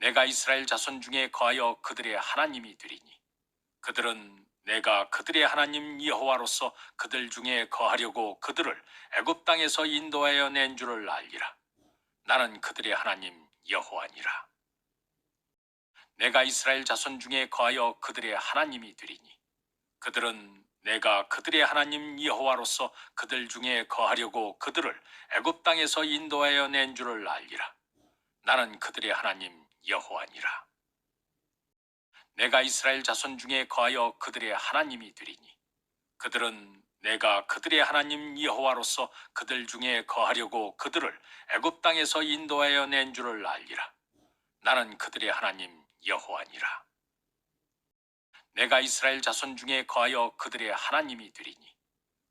내가 이스라엘 자손 중에 거하여 그들의 하나님이 되리니 그들은 내가 그들의 하나님 여호와로서 그들 중에 거하려고 그들을 애굽 땅에서 인도하여 낸 줄을 알리라. 나는 그들의 하나님 여호와니라. 내가 이스라엘 자손 중에 거하여 그들의 하나님이 되리니 그들은 내가 그들의 하나님 여호와로서 그들 중에 거하려고 그들을 애굽 땅에서 인도하여 낸 줄을 알리라. 나는 그들의 하나님 여호와니라. 내가 이스라엘 자손 중에 거하여 그들의 하나님이 되리니 그들은 내가 그들의 하나님 여호와로서 그들 중에 거하려고 그들을 애굽 땅에서 인도하여 낸 줄을 알리라. 나는 그들의 하나님 여호와니라. 내가 이스라엘 자손 중에 거하여 그들의 하나님이 되리니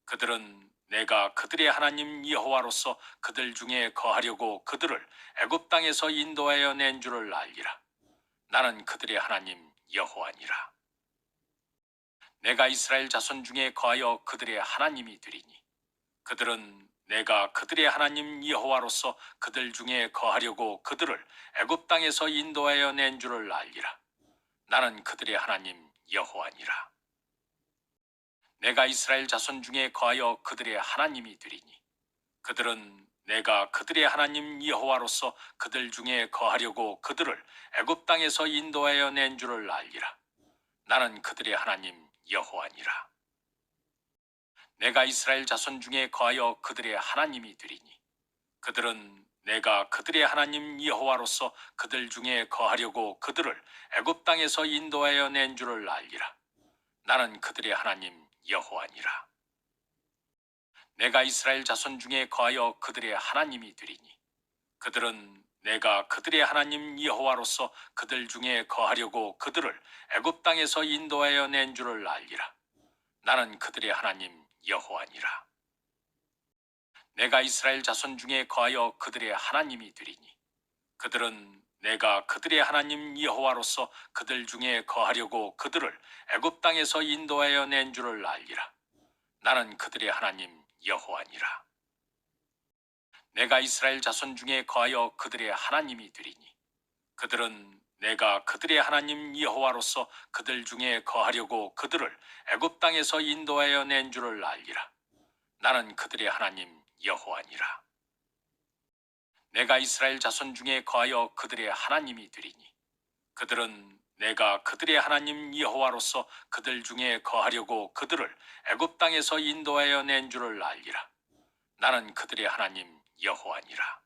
그들은 내가 그들의 하나님 여호와로서 그들 중에 거하려고 그들을 애굽 땅에서 인도하여 낸 줄을 알리라. 나는 그들의 하나님 여호와니라. 내가 이스라엘 자손 중에 거하여 그들의 하나님이 되리니 그들은 내가 그들의 하나님 여호와로서 그들 중에 거하려고 그들을 애굽 땅에서 인도하여 낸 줄을 알리라. 나는 그들의 하나님 여호와니라. 내가 이스라엘 자손 중에 거하여 그들의 하나님이 되리니 그들은 내가 그들의 하나님 여호와로서 그들 중에 거하려고 그들을 애굽 땅에서 인도하여 낸 줄을 알리라. 나는 그들의 하나님 여호와니라. 내가 이스라엘 자손 중에 거하여 그들의 하나님이 되리니 그들은 내가 그들의 하나님 여호와로서 그들 중에 거하려고 그들을 애굽 땅에서 인도하여 낸 줄을 알리라. 나는 그들의 하나님 여호와니라. 내가 이스라엘 자손 중에 거하여 그들의 하나님이 되리니 그들은 내가 그들의 하나님 여호와로서 그들 중에 거하려고 그들을 애굽 땅에서 인도하여 낸 줄을 알리라. 나는 그들의 하나님 여호와니라. 내가 이스라엘 자손 중에 거하여 그들의 하나님이 되리니 그들은 내가 그들의 하나님 여호와로서 그들 중에 거하려고 그들을 애굽 땅에서 인도하여 낸 줄을 알리라. 나는 그들의 하나님 여호와니라. 내가 이스라엘 자손 중에 거하여 그들의 하나님이 되리니 그들은 내가 그들의 하나님 여호와로서 그들 중에 거하려고 그들을 애굽 땅에서 인도하여 낸 줄을 알리라. 나는 그들의 하나님 여호와니라. 내가 이스라엘 자손 중에 거하여 그들의 하나님이 되리니 그들은 내가 그들의 하나님 여호와로서 그들 중에 거하려고 그들을 애굽 땅에서 인도하여 낸 줄을 알리라. 나는 그들의 하나님 여호와니라.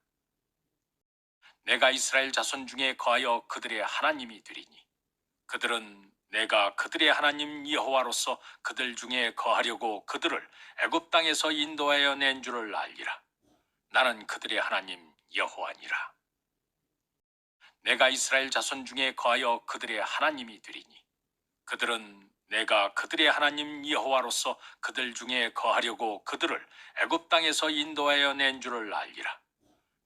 내가 이스라엘 자손 중에 거하여 그들의 하나님이 되리니 그들은 내가 그들의 하나님 여호와로서 그들 중에 거하려고 그들을 애굽 땅에서 인도하여 낸 줄을 알리라. 나는 그들의 하나님 여호와니라. 내가 이스라엘 자손 중에 거하여 그들의 하나님이 되리니 그들은 내가 그들의 하나님 여호와로서 그들 중에 거하려고 그들을 애굽 땅에서 인도하여 낸 줄을 알리라.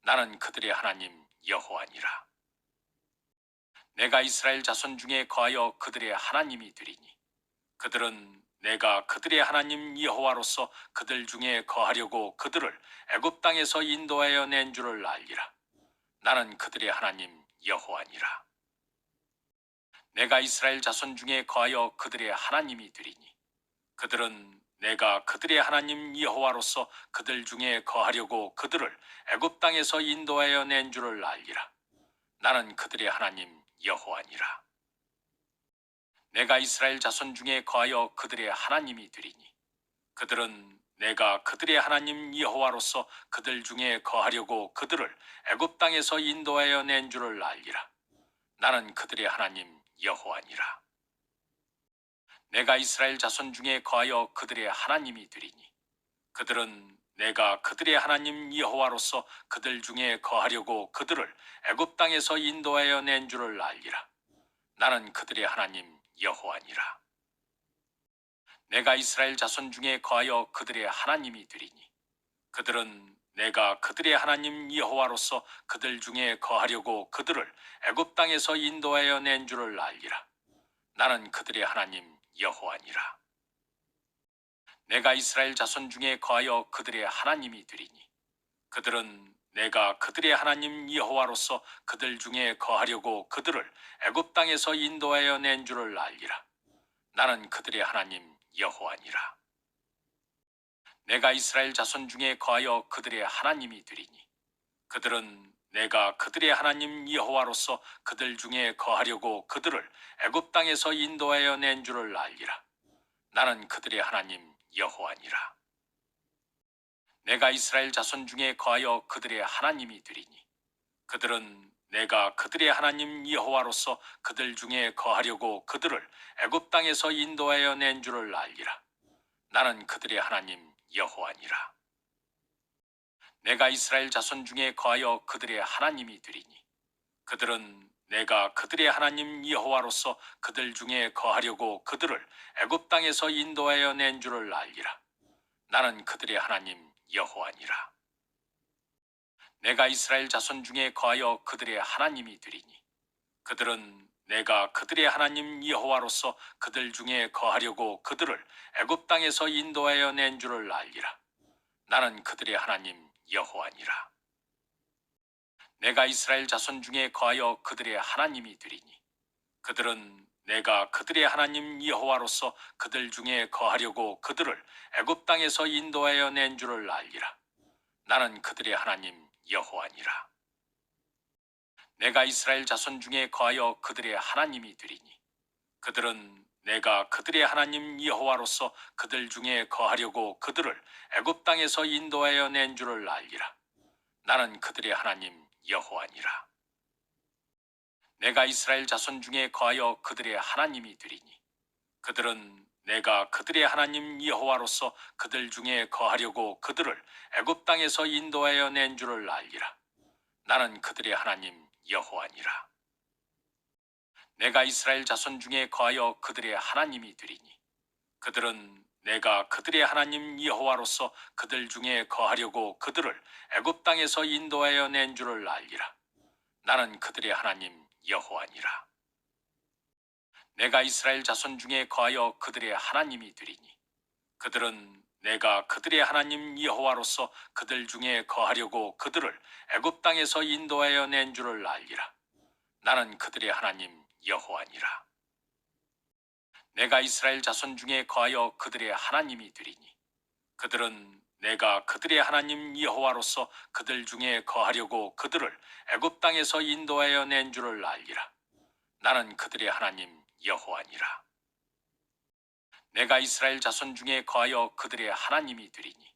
나는 그들의 하나님 여호와니라. 내가 이스라엘 자손 중에 거하여 그들의 하나님이 되리니 그들은 내가 그들의 하나님 여호와로서 그들 중에 거하려고 그들을 애굽 땅에서 인도하여 낸 줄을 알리라. 나는 그들의 하나님 여호와니라. 내가 이스라엘 자손 중에 거하여 그들의 하나님이 되리니 그들은 내가 그들의 하나님 여호와로서 그들 중에 거하려고 그들을 애굽 땅에서 인도하여 낸 줄을 알리라. 나는 그들의 하나님 여호와니라. 내가 이스라엘 자손 중에 거하여 그들의 하나님이 되리니 그들은 내가 그들의 하나님 여호와로서 그들 중에 거하려고 그들을 애굽 땅에서 인도하여 낸 줄을 알리라. 나는 그들의 하나님 여호와니라. 내가 이스라엘 자손 중에 거하여 그들의 하나님이 되리니 그들은 내가 그들의 하나님 여호와로서 그들 중에 거하려고 그들을 애굽 땅에서 인도하여 낸 줄을 알리라. 나는 그들의 하나님 여호와니라. 내가 이스라엘 자손 중에 거하여 그들의 하나님이 되리니 그들은 내가 그들의 하나님 여호와로서 그들 중에 거하려고 그들을 애굽 땅에서 인도하여 낸 줄을 알리라. 나는 그들의 하나님 여호와니라. 내가 이스라엘 자손 중에 거하여 그들의 하나님이 되리니 그들은 내가 그들의 하나님 여호와로서 그들 중에 거하려고 그들을 애굽 땅에서 인도하여 낸 줄을 알리라. 나는 그들의 하나님 여호와니라. 내가 이스라엘 자손 중에 거하여 그들의 하나님이 되리니 그들은 내가 그들의 하나님 여호와로서 그들 중에 거하려고 그들을 애굽 땅에서 인도하여 낸 줄을 알리라. 나는 그들의 하나님 여호와니라. 내가 이스라엘 자손 중에 거하여 그들의 하나님이 되리니 그들은 내가 그들의 하나님 여호와로서 그들 중에 거하려고 그들을 애굽 땅에서 인도하여 낸 줄을 알리라. 나는 그들의 하나님 여호와니라. 내가 이스라엘 자손 중에 거하여 그들의 하나님이 되리니 그들은 내가 그들의 하나님 여호와로서 그들 중에 거하려고 그들을 애굽 땅에서 인도하여 낸 줄을 알리라. 나는 그들의 하나님 여호와니라. 내가 이스라엘 자손 중에 거하여 그들의 하나님이 되리니 그들은 내가 그들의 하나님 여호와로서 그들 중에 거하려고 그들을 애굽 땅에서 인도하여 낸 줄을 알리라. 나는 그들의 하나님 여호와니라. 내가 이스라엘 자손 중에 거하여 그들의 하나님이 되리니 그들은 내가 그들의 하나님 여호와로서 그들 중에 거하려고 그들을 애굽 땅에서 인도하여 낸 줄을 알리라. 나는 그들의 하나님 여호와니라. 내가 이스라엘 자손 중에 거하여 그들의 하나님이 되리니 그들은 내가 그들의 하나님 여호와로서 그들 중에 거하려고 그들을 애굽 땅에서 인도하여 낸 줄을 알리라. 나는 그들의 하나님 여호와니라. 내가 이스라엘 자손 중에 거하여 그들의 하나님이 되리니 그들은 내가 그들의 하나님 여호와로서 그들 중에 거하려고 그들을 애굽 땅에서 인도하여 낸 줄을 알리라. 나는 그들의 하나님 여호와니라. 내가 이스라엘 자손 중에 거하여 그들의 하나님이 되리니 그들은 내가 그들의 하나님 여호와로서 그들 중에 거하려고 그들을 애굽 땅에서 인도하여 낸 줄을 알리라. 나는 그들의 하나님 여호와니라. 내가 이스라엘 자손 중에 거하여 그들의 하나님이 되리니 그들은 내가 그들의 하나님 여호와로서 그들 중에 거하려고 그들을 애굽 땅에서 인도하여 낸 줄을 알리라. 나는 그들의 하나님 여호와니라. 내가 이스라엘 자손 중에 거하여 그들의 하나님이 되리니 그들은 내가 그들의 하나님 여호와로서 그들 중에 거하려고 그들을 애굽 땅에서 인도하여 낸 줄을 알리라. 나는 그들의 하나님 여호와니라. 내가 이스라엘 자손 중에 거하여 그들의 하나님이 되리니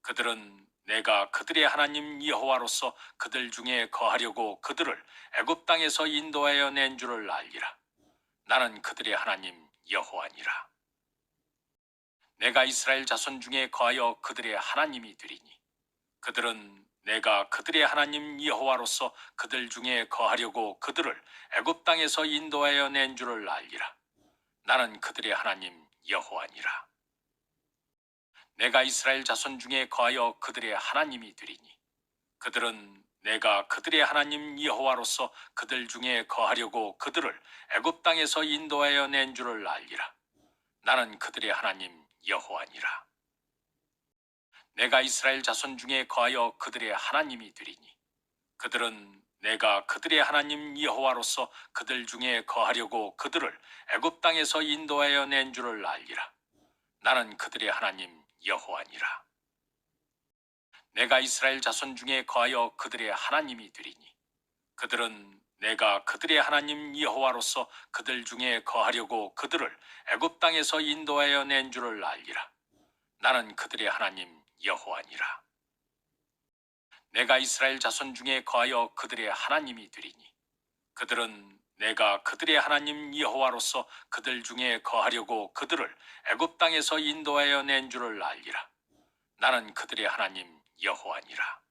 그들은 내가 그들의 하나님 여호와로서 그들 중에 거하려고 그들을 애굽 땅에서 인도하여 낸 줄을 알리라. 나는 그들의 하나님 여호와니라. 내가 이스라엘 자손 중에 거하여 그들의 하나님이 되리니 그들은 내가 그들의 하나님 여호와로서 그들 중에 거하려고 그들을 애굽 땅에서 인도하여 낸 줄을 알리라. 나는 그들의 하나님 여호와니라. 내가 이스라엘 자손 중에 거하여 그들의 하나님이 되리니 그들은 내가 그들의 하나님 여호와로서 그들 중에 거하려고 그들을 애굽 땅에서 인도하여 낸 줄을 알리라. 나는 그들의 하나님 여호와니라. 내가 이스라엘 자손 중에 거하여 그들의 하나님이 되리니 그들은 내가 그들의 하나님 여호와로서 그들 중에 거하려고 그들을 애굽 땅에서 인도하여 낸 줄을 알리라. 나는 그들의 하나님 여호와니라. 내가 이스라엘 자손 중에 거하여 그들의 하나님이 되리니 그들은 내가 그들의 하나님 여호와로서 그들 중에 거하려고 그들을 애굽 땅에서 인도하여 낸 줄을 알리라. 나는 그들의 하나님 여호와니라. 내가 이스라엘 자손 중에 거하여 그들의 하나님이 되리니 그들은 내가 그들의 하나님 여호와로서 그들 중에 거하려고 그들을 애굽 땅에서 인도하여 낸 줄을 알리라. 나는 그들의 하나님 여호와니라.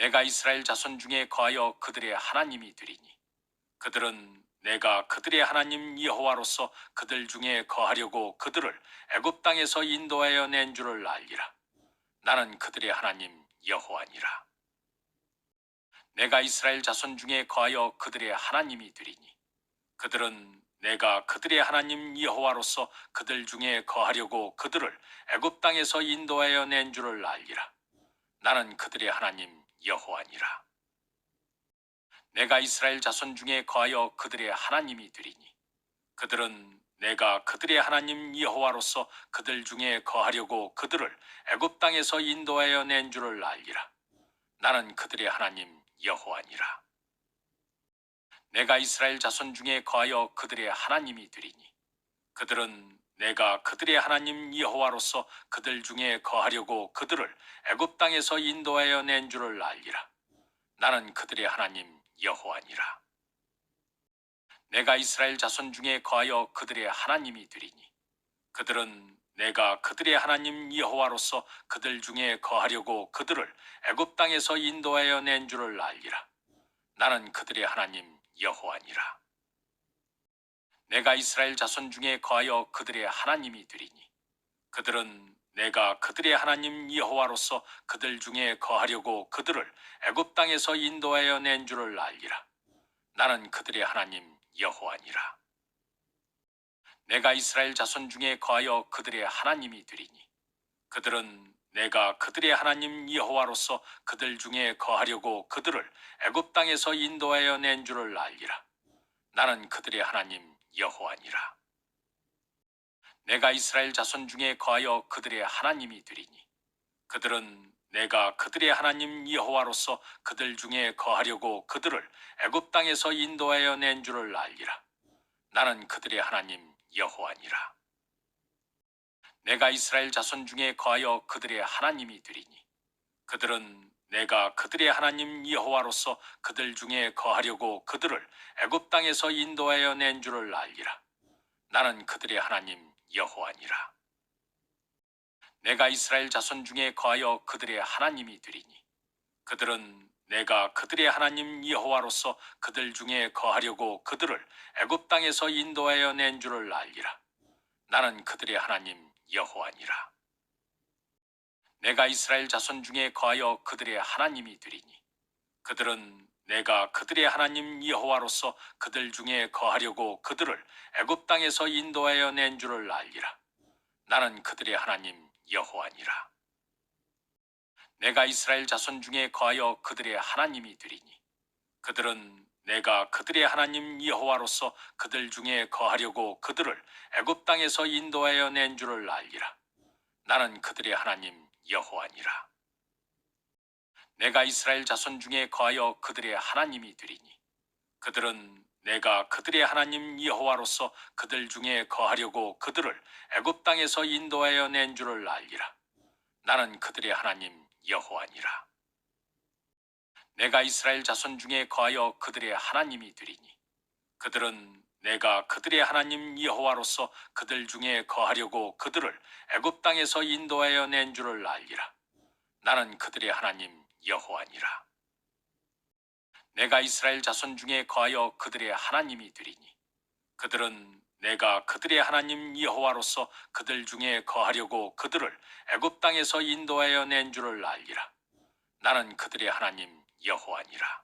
내가 이스라엘 자손 중에 거하여 그들의 하나님이 되리니 그들은 내가 그들의 하나님 여호와로서 그들 중에 거하려고 그들을 애굽 땅에서 인도하여 낸 줄을 알리라. 나는 그들의 하나님 여호와니라. 내가 이스라엘 자손 중에 거하여 그들의 하나님이 되리니 그들은 내가 그들의 하나님 여호와로서 그들 중에 거하려고 그들을 애굽 땅에서 인도하여 낸 줄을 알리라. 나는 그들의 하나님 여호와니라. 내가 이스라엘 자손 중에 거하여 그들의 하나님이 되리니 그들은 내가 그들의 하나님 여호와로서 그들 중에 거하려고 그들을 애굽 땅에서 인도하여 낸 줄을 알리라. 나는 그들의 하나님 여호와니라. 내가 이스라엘 자손 중에 거하여 그들의 하나님이 되리니 그들은 내가 그들의 하나님 여호와로서 그들 중에 거하려고 그들을 애굽 땅에서 인도하여 낸 줄을 알리라. 나는 그들의 하나님 여호와니라. 내가 이스라엘 자손 중에 거하여 그들의 하나님이 되리니 그들은 내가 그들의 하나님 여호와로서 그들 중에 거하려고 그들을 애굽 땅에서 인도하여 낸 줄을 알리라. 나는 그들의 하나님 여호와니라. 내가 이스라엘 자손 중에 거하여 그들의 하나님이 되리니 그들은 내가 그들의 하나님 여호와로서 그들 중에 거하려고 그들을 애굽 땅에서 인도하여 낸 줄을 알리라. 나는 그들의 하나님 여호와니라. 내가 이스라엘 자손 중에 거하여 그들의 하나님이 되리니 그들은 내가 그들의 하나님 여호와로서 그들 중에 거하려고 그들을 애굽 땅에서 인도하여 낸 줄을 알리라. 나는 그들의 하나님 여호와니라. 내가 이스라엘 자손 중에 거하여 그들의 하나님이 되리니 그들은 내가 그들의 하나님 여호와로서 그들 중에 거하려고 그들을 애굽 땅에서 인도하여 낸 줄을 알리라. 나는 그들의 하나님 여호와니라. 내가 이스라엘 자손 중에 거하여 그들의 하나님이 되리니 그들은 내가 그들의 하나님 여호와로서 그들 중에 거하려고 그들을 애굽 땅에서 인도하여 낸 줄을 알리라. 나는 그들의 하나님 여호와니라. 내가 이스라엘 자손 중에 거하여 그들의 하나님이 되리니 그들은 내가 그들의 하나님 여호와로서 그들 중에 거하려고 그들을 애굽 땅에서 인도하여 낸 줄을 알리라. 나는 그들의 하나님 여호와니라. 내가 이스라엘 자손 중에 거하여 그들의 하나님이 되리니 그들은 내가 그들의 하나님 여호와로서 그들 중에 거하려고 그들을 애굽 땅에서 인도하여 낸 줄을 알리라. 나는 그들의 하나님 여호와니라. 내가 이스라엘 자손 중에 거하여 그들의 하나님이 되리니 그들은 내가 그들의 하나님 여호와로서 그들 중에 거하려고 그들을 애굽 땅에서 인도하여 낸 줄을 알리라. 나는 그들의 하나님 여호와니라. 내가 이스라엘 자손 중에 거하여 그들의 하나님이 되리니 그들은 내가 그들의 하나님 여호와로서 그들 중에 거하려고 그들을 애굽 땅에서 인도하여 낸 줄을 알리라. 나는 그들의 하나님 여호와니라. 내가 이스라엘 자손 중에 거하여 그들의 하나님이 되리니 그들은 내가 그들의 하나님 여호와로서 그들 중에 거하려고 그들을 애굽 땅에서 인도하여 낸 줄을 알리라. 나는 그들의 하나님 여호와니라. 내가 이스라엘 자손 중에 거하여 그들의 하나님이 되리니 그들은 내가 그들의 하나님 여호와로서 그들 중에 거하려고 그들을 애굽 땅에서 인도하여 낸 줄을 알리라. 나는 그들의 하나님 여호와니라.